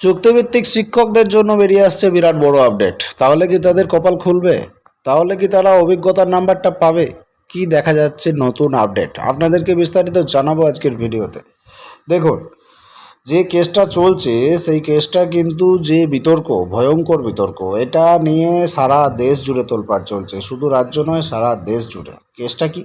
চুক্তিভিত্তিক শিক্ষকদের জন্য বেরিয়ে আসছে বিরাট বড় আপডেট। তাহলে কি তাদের কপাল খুলবে? তাহলে কি তারা অভিজ্ঞতার নাম্বারটা পাবে? কি দেখা যাচ্ছে নতুন আপডেট? আপনাদেরকে বিস্তারিত জানাব আজকের ভিডিওতে। দেখুন, যে কেসটা চলছে, সেই কেসটা কিন্তু যে বিতর্ক, ভয়ঙ্কর বিতর্ক, এটা নিয়ে সারা দেশ জুড়ে তোলপাড় চলছে। শুধু রাজ্য নয়, সারা দেশ জুড়ে। কেসটা কি?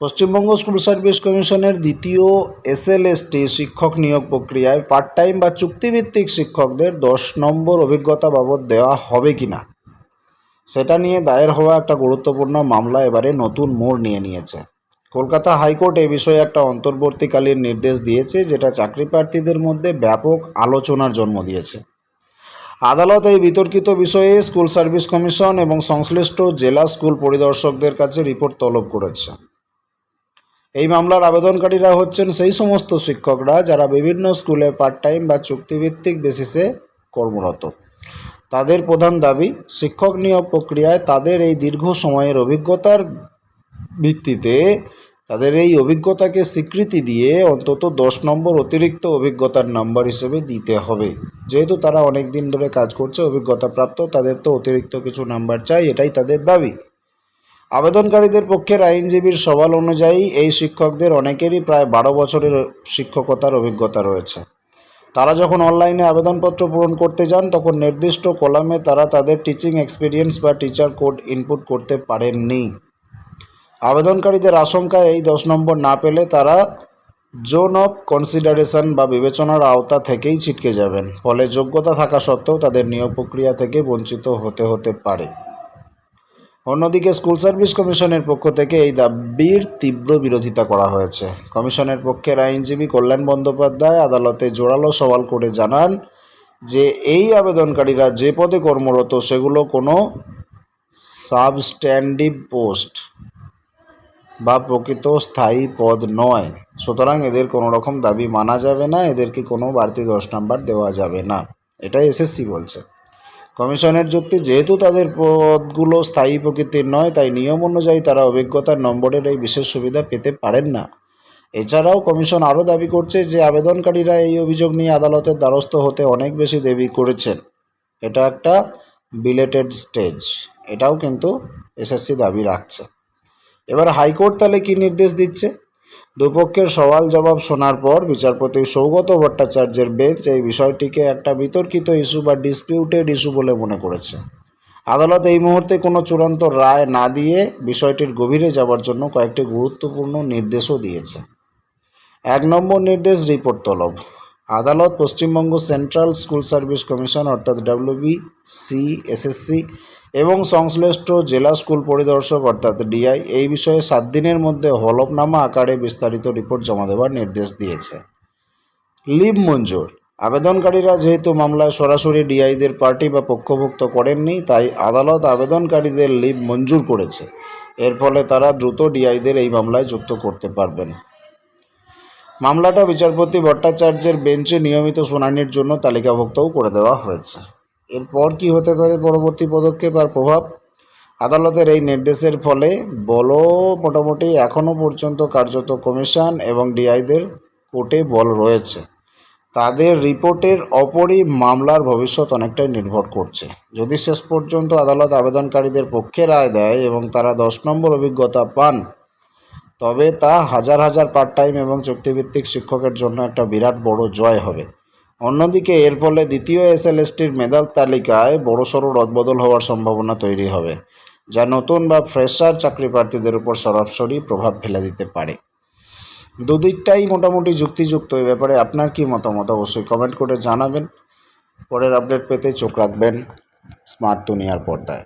পশ্চিমবঙ্গ স্কুল সার্ভিস কমিশনের দ্বিতীয় এসএলএসটি শিক্ষক নিয়োগ প্রক্রিয়ায় পার্ট টাইম বা চুক্তিভিত্তিক শিক্ষকদের দশ নম্বর অভিজ্ঞতা বাবদ দেওয়া হবে কি না সেটা নিয়ে দায়ের হওয়া একটা গুরুত্বপূর্ণ মামলা এবারে নতুন মোড় নিয়ে নিয়েছে। কলকাতা হাইকোর্ট এ বিষয়ে একটা অন্তর্বর্তীকালীন নির্দেশ দিয়েছে, যেটা চাকরি প্রার্থীদের মধ্যে ব্যাপক আলোচনার জন্ম দিয়েছে। আদালত এই বিতর্কিত বিষয়ে স্কুল সার্ভিস কমিশন এবং সংশ্লিষ্ট জেলা স্কুল পরিদর্শকদের কাছে রিপোর্ট তলব করেছে। এই মামলার আবেদনকারীরা হচ্ছেন সেই সমস্ত শিক্ষকরা যারা বিভিন্ন স্কুলে পার্ট টাইম বা চুক্তিভিত্তিক বেসিসে কর্মরত। তাদের প্রধান দাবি, শিক্ষক নিয়োগ প্রক্রিয়ায় তাদের এই দীর্ঘ সময়ের অভিজ্ঞতার ভিত্তিতে তাদের এই অভিজ্ঞতাকে স্বীকৃতি দিয়ে অন্তত দশ নম্বর অতিরিক্ত অভিজ্ঞতার নাম্বার হিসেবে দিতে হবে। যেহেতু তারা অনেক দিন ধরে কাজ করছে অভিজ্ঞতা প্রাপ্ত তাদের তো অতিরিক্ত কিছু নাম্বার চাই, এটাই তাদের দাবি। আবেদনকারীদের পক্ষের আইনজীবীর সওয়াল অনুযায়ী এই শিক্ষকদের অনেকেরই প্রায় বারো বছরের শিক্ষকতার অভিজ্ঞতা রয়েছে। তারা যখন অনলাইনে আবেদনপত্র পূরণ করতে যান, তখন নির্দিষ্ট কলামে তারা তাদের টিচিং এক্সপিরিয়েন্স বা টিচার কোড ইনপুট করতে পারেননি। আবেদনকারীদের আশঙ্কা এই দশ নম্বর না পেলে তারা জোন অফ কনসিডারেশন বা বিবেচনার আওতা থেকেই ছিটকে যাবেন। ফলে যোগ্যতা থাকা সত্ত্বেও তাদের নিয়োগ প্রক্রিয়া থেকে বঞ্চিত হতে হতে পারে। অন্যদিকে স্কুল সার্ভিস কমিশনের পক্ষ থেকে এই দাবির তীব্র বিরোধিতা করা হয়েছে। কমিশনের পক্ষের আইনজীবী কল্যাণ বন্দ্যোপাধ্যায় আদালতে জোরালো সওয়াল করে জানান যে, এই আবেদনকারীরা যে পদে কর্মরত, সেগুলো কোনো সাবস্ট্যান্ডিভ পোস্ট বা প্রকৃত স্থায়ী পদ নয়। সুতরাং এদের কোনো রকম দাবি মানা যাবে না, এদেরকে কোনো বাড়তি দশ নাম্বার দেওয়া যাবে না। এটাই এসএসসি বলছে। কমিশনের যুক্তি, যেহেতু তাদের পদগুলো স্থায়ী প্রকৃতির নয়, তাই নিয়ম অনুযায়ী তারা অভিজ্ঞতার নম্বরের এই বিশেষ সুবিধা পেতে পারেন না। এছাড়াও কমিশন আরও দাবি করছে যে, আবেদনকারীরা এই অভিযোগ নিয়ে আদালতের দ্বারস্থ হতে অনেক বেশি দেরি করেছেন। এটা একটা বিলেটেড স্টেজ এটাও কিন্তু এসএসসি দাবি রাখছে। এবার হাইকোর্ট তাহলে কী নির্দেশ দিচ্ছে? দুপক্ষের সওয়াল জবাব শোনার পর বিচারপতি সৌগত ভট্টাচার্যের বেঞ্চ এই বিষয়টিকে একটা বিতর্কিত ইস্যু বা ডিসপিউটেড ইস্যু বলে মনে করেছে। আদালত এই মুহূর্তে কোনো চূড়ান্ত রায় না দিয়ে বিষয়টির গভীরে যাবার জন্য কয়েকটি গুরুত্বপূর্ণ নির্দেশও দিয়েছে। এক নম্বর নির্দেশ রিপোর্ট তলব। আদালত Paschimbanga central school service commission, অর্থাৎ ডাব্লিউবি সি এসএসসি এবং সংশ্লিষ্ট জেলা স্কুল পরিদর্শক, অর্থাৎ ডিআই এই বিষয়ে সাত দিনের মধ্যে হলফনামা আকারে বিস্তারিত রিপোর্ট জমা দেওয়ার নির্দেশ দিয়েছে। লিভ মঞ্জুর। আবেদনকারীরা যেহেতু মামলায় সরাসরি ডিআইদের পার্টি বা পক্ষভুক্ত করেননি, তাই আদালত আবেদনকারীদের লিভ মঞ্জুর করেছে। এর ফলে তারা দ্রুত ডিআইদের এই মামলায় যুক্ত করতে পারবেন। মামলাটা বিচারপতি ভট্টাচার্যের বেঞ্চে নিয়মিত শুনানির জন্য তালিকাভুক্তও করে দেওয়া হয়েছে। এরপর কি হতে পারে পরবর্তী পদক্ষেপ আর প্রভাব? আদালতের এই নির্দেশের ফলে বলো মোটামুটি এখনও পর্যন্ত কার্যত কমিশন এবং ডিআইদের কোর্টে বল রয়েছে। তাদের রিপোর্টের অপরই মামলার ভবিষ্যৎ অনেকটাই নির্ভর করছে। যদি শেষ পর্যন্ত আদালত আবেদনকারীদের পক্ষে রায় দেয় এবং তারা দশ নম্বর অভিজ্ঞতা পান তবে তা হাজার হাজার পার্ট টাইম এবং চুক্তিভিত্তিক শিক্ষকের জন্য একটা বিরাট বড় জয় হবে। অন্যদিকে, এর ফলে দ্বিতীয় এসএলএসটির মেধার তালিকায় বড়সড় রদবদল হওয়ার সম্ভাবনা তৈরি হবে, যা নতুন বা ফ্রেশার চাকরি প্রার্থীদের উপর সরাসরি প্রভাব ফেলে দিতে পারে। দুদিকটাই মোটামুটি যুক্তিযুক্ত। এই ব্যাপারে আপনার কি মতামত? অবশ্যই কমেন্ট করে জানাবেন। পরের আপডেট পেতে চোখ রাখবেন স্মার্ট দুনিয়ার পর্দায়।